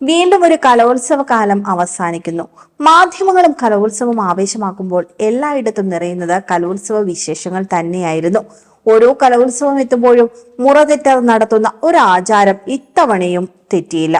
വീണ്ടും ഒരു കലോത്സവ കാലം അവസാനിക്കുന്നു. മാധ്യമങ്ങളും കലോത്സവം ആവേശമാക്കുമ്പോൾ എല്ലായിടത്തും നിറയുന്നത് കലോത്സവ വിശേഷങ്ങൾ തന്നെയായിരുന്നു. ഓരോ കലോത്സവം എത്തുമ്പോഴും മുറതെറ്റർ നടത്തുന്ന ഒരു ആചാരം ഇത്തവണയും തെറ്റിയില്ല.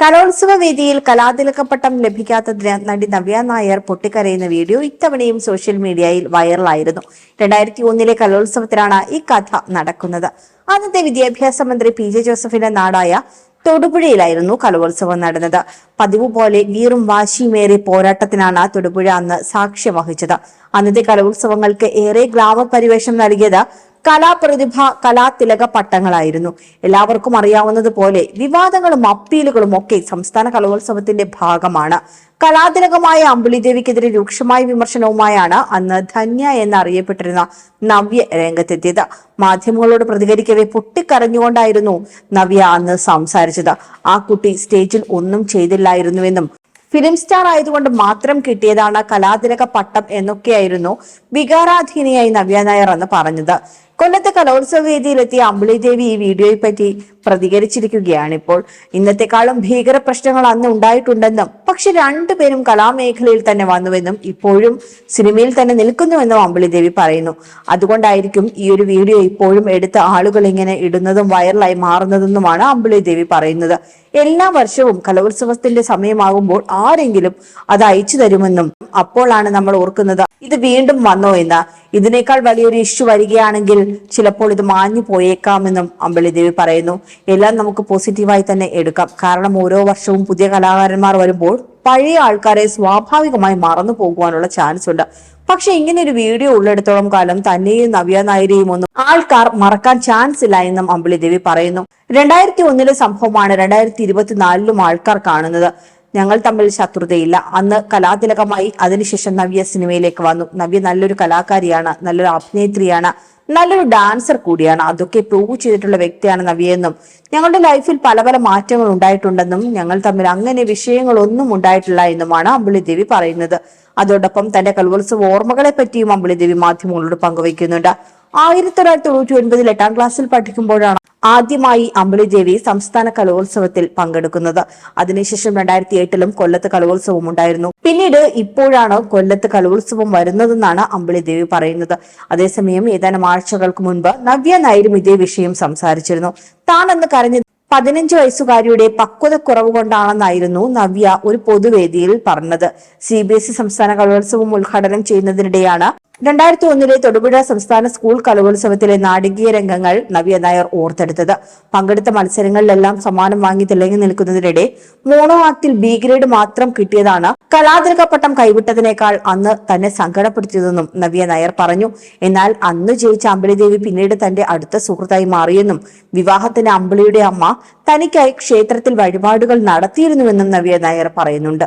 കലോത്സവ വേദിയിൽ കലാതിലകപ്പട്ടം ലഭിക്കാത്തതിന് നടി നവ്യ നായർ പൊട്ടിക്കരയുന്ന വീഡിയോ ഇത്തവണയും സോഷ്യൽ മീഡിയയിൽ വൈറലായിരുന്നു. രണ്ടായിരത്തി ഒന്നിലെ കലോത്സവത്തിലാണ് ഈ കഥ നടക്കുന്നത്. അന്നത്തെ വിദ്യാഭ്യാസ മന്ത്രി പി ജെ ജോസഫിന്റെ നാടായ തൊടുപുഴയിലായിരുന്നു കലോത്സവം നടന്നത്. പതിവ് പോലെ വീറും വാശിയുമേറിയ പോരാട്ടത്തിനാണ് തൊടുപുഴ അന്ന് സാക്ഷ്യം വഹിച്ചത്. അന്നത്തെ കലോത്സവങ്ങൾക്ക് ഏറെ ഗ്രാമപരിവേഷം നൽകിയത് കലാപ്രതിഭ കലാതിലക പട്ടങ്ങളായിരുന്നു. എല്ലാവർക്കും അറിയാവുന്നതുപോലെ വിവാദങ്ങളും അപ്പീലുകളും ഒക്കെ സംസ്ഥാന കലോത്സവത്തിന്റെ ഭാഗമാണ്. കലാതിലകമായ അമ്പിളിദേവിക്കെതിരെ രൂക്ഷമായ വിമർശനവുമായാണ് അന്ന് ധന്യ എന്ന് അറിയപ്പെട്ടിരുന്ന നവ്യ രംഗത്തെത്തിയത്. മാധ്യമങ്ങളോട് പ്രതികരിക്കവേ പൊട്ടിക്കരഞ്ഞുകൊണ്ടായിരുന്നു നവ്യ അന്ന് സംസാരിച്ചത്. ആ കുട്ടി സ്റ്റേജിൽ ഒന്നും ചെയ്തില്ലായിരുന്നുവെന്നും ഫിലിം സ്റ്റാർ ആയതുകൊണ്ട് മാത്രം കിട്ടിയതാണ് കലാതിലക പട്ടം എന്നൊക്കെയായിരുന്നു വികാരാധീനയായി നവ്യ നായർ എന്ന് പറഞ്ഞത്. കൊല്ലത്തെ കലോത്സവ വേദിയിലെത്തിയ അമ്പിളി ദേവി ഈ വീഡിയോയെ പറ്റി പ്രതികരിച്ചിരിക്കുകയാണ് ഇപ്പോൾ ഇന്നത്തെക്കാളും ഭീകര പ്രശ്നങ്ങൾ അന്ന് ഉണ്ടായിട്ടുണ്ടെന്നും പക്ഷെ രണ്ടുപേരും കലാമേഖലയിൽ തന്നെ വന്നുവെന്നും ഇപ്പോഴും സിനിമയിൽ തന്നെ നിൽക്കുന്നുവെന്നും അമ്പിളി ദേവി പറയുന്നു. അതുകൊണ്ടായിരിക്കും ഈ ഒരു വീഡിയോ ഇപ്പോഴും എടുത്ത ആളുകൾ ഇങ്ങനെ ഇടുന്നതും വൈറലായി മാറുന്നതെന്നുമാണ് അമ്പിളി ദേവി പറയുന്നത്. എല്ലാ വർഷവും കലോത്സവത്തിന്റെ സമയമാകുമ്പോൾ ആരെങ്കിലും അത് അയച്ചു തരുമെന്നും അപ്പോഴാണ് നമ്മൾ ഓർക്കുന്നത് ഇത് വീണ്ടും വന്നോ എന്ന്. ഇതിനേക്കാൾ വലിയൊരു ഇഷ്യൂ വരികയാണെങ്കിൽ ചിലപ്പോൾ ഇത് മാഞ്ഞു പോയേക്കാമെന്നും അമ്പളിദേവി പറയുന്നു. എല്ലാം നമുക്ക് പോസിറ്റീവായി തന്നെ എടുക്കാം. കാരണം ഓരോ വർഷവും പുതിയ കലാകാരന്മാർ വരുമ്പോൾ പഴയ ആൾക്കാരെ സ്വാഭാവികമായി മറന്നു പോകുവാനുള്ള ചാൻസ് ഉണ്ട്. പക്ഷെ ഇങ്ങനെ ഒരു വീഡിയോ ഉള്ളിടത്തോളം കാലം തന്നെയും നവ്യ നായരെയും ഒന്നും ആൾക്കാർ മറക്കാൻ ചാൻസ് ഇല്ല എന്നും അമ്പിളി ദേവി പറയുന്നു. രണ്ടായിരത്തി ഒന്നിലെ സംഭവമാണ് രണ്ടായിരത്തി ഇരുപത്തിനാലിലും ആൾക്കാർ കാണുന്നത്. ഞങ്ങൾ തമ്മിൽ ശത്രുതയില്ല. അന്ന് കലാതിലകമായി അതിനുശേഷം നവ്യ സിനിമയിലേക്ക് വന്നു. നവ്യ നല്ലൊരു കലാകാരിയാണ് നല്ലൊരു അഭിനേത്രിയാണ് നല്ലൊരു ഡാൻസർ കൂടിയാണ്. അതൊക്കെ പ്രൂവ് ചെയ്തിട്ടുള്ള വ്യക്തിയാണ് നവ്യെന്നും ഞങ്ങളുടെ ലൈഫിൽ പല പല മാറ്റങ്ങൾ ഉണ്ടായിട്ടുണ്ടെന്നും ഞങ്ങൾ തമ്മിൽ അങ്ങനെ വിഷയങ്ങളൊന്നും ഉണ്ടായിട്ടില്ല എന്നുമാണ് അമ്പിളി ദേവി പറയുന്നത്. അതോടൊപ്പം തന്റെ കലോത്സവ ഓർമ്മകളെ പറ്റിയും അമ്പിളി ദേവി മാധ്യമങ്ങളോട് പങ്കുവയ്ക്കുന്നുണ്ട്. ആയിരത്തി തൊള്ളായിരത്തി തൊണ്ണൂറ്റി ഒൻപതിൽ എട്ടാം ക്ലാസ്സിൽ പഠിക്കുമ്പോഴാണ് ആദ്യമായി അമ്പലി ദേവി സംസ്ഥാന കലോത്സവത്തിൽ പങ്കെടുക്കുന്നത്. അതിനുശേഷം രണ്ടായിരത്തി എട്ടിലും കൊല്ലത്ത് കലോത്സവം ഉണ്ടായിരുന്നു. പിന്നീട് ഇപ്പോഴാണ് കൊല്ലത്ത് കലോത്സവം വരുന്നതെന്നാണ് അമ്പലി ദേവി പറയുന്നത്. അതേസമയം ഏതാനും ആഴ്ചകൾക്ക് മുൻപ് നവ്യ നായരും ഇതേ വിഷയം സംസാരിച്ചിരുന്നു. താൻ അന്ന് കരഞ്ഞത് പതിനഞ്ച് വയസ്സുകാരിയുടെ പക്വത കുറവ് കൊണ്ടാണെന്നായിരുന്നു നവ്യ ഒരു പൊതുവേദിയിൽ പറഞ്ഞത്. സി ബി എസ് ഇ സംസ്ഥാന കലോത്സവം ഉദ്ഘാടനം ചെയ്യുന്നതിനിടെയാണ് രണ്ടായിരത്തി ഒന്നിലെ തൊടുപുഴ സംസ്ഥാന സ്കൂൾ കലോത്സവത്തിലെ നാടകീയ രംഗങ്ങൾ നവ്യ നായർ ഓർത്തെടുത്തത്. പങ്കെടുത്ത മത്സരങ്ങളിലെല്ലാം സമ്മാനം വാങ്ങി തിളങ്ങി നിൽക്കുന്നതിനിടെ മോണോ ആക്ടിൽ ബി ഗ്രേഡ് മാത്രം കിട്ടിയതാണ് കലാതിലക പട്ടം കൈവിട്ടതിനേക്കാൾ അന്ന് തന്നെ സങ്കടപ്പെടുത്തിയതെന്നും നവ്യ നായർ പറഞ്ഞു. എന്നാൽ അന്ന് ജയിച്ച അമ്പിളിദേവി പിന്നീട് തന്റെ അടുത്ത സുഹൃത്തായി മാറിയെന്നും വിവാഹത്തിന് അമ്പിളിയുടെ അമ്മ തനിക്കായി ക്ഷേത്രത്തിൽ വഴിപാടുകൾ നടത്തിയിരുന്നുവെന്നും നവ്യ നായർ പറയുന്നുണ്ട്.